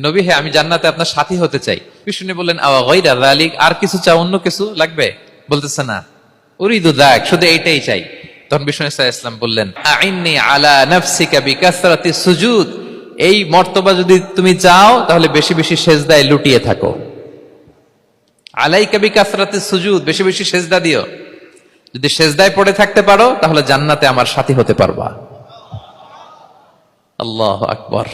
নবী, হে, আমি জান্নাতে আপনার সাথী হতে চাই। বিষ্ণু বললেন যালিক, আর কিছু চাও, অন্য কিছু লাগবে? বলতেছে, না, উরিদু দাক শুধু এইটাই চাই। তখন বিষ্ণু ইসলাম বললেন, আইন্নি আলা সুজুদ, এই মর্তবা যদি তুমি চাও, তাহলে বেশি বেশি সেজদায় লুটিয়ে থাকো। আলাইকা বিকাসরাতি সুজুদ, বেশি বেশি সেজদা দিও। যদি সেজদায় পড়ে থাকতে পারো, তাহলে জান্নাতে আমার সাথী হতে পারবা। আল্লাহ আকবর।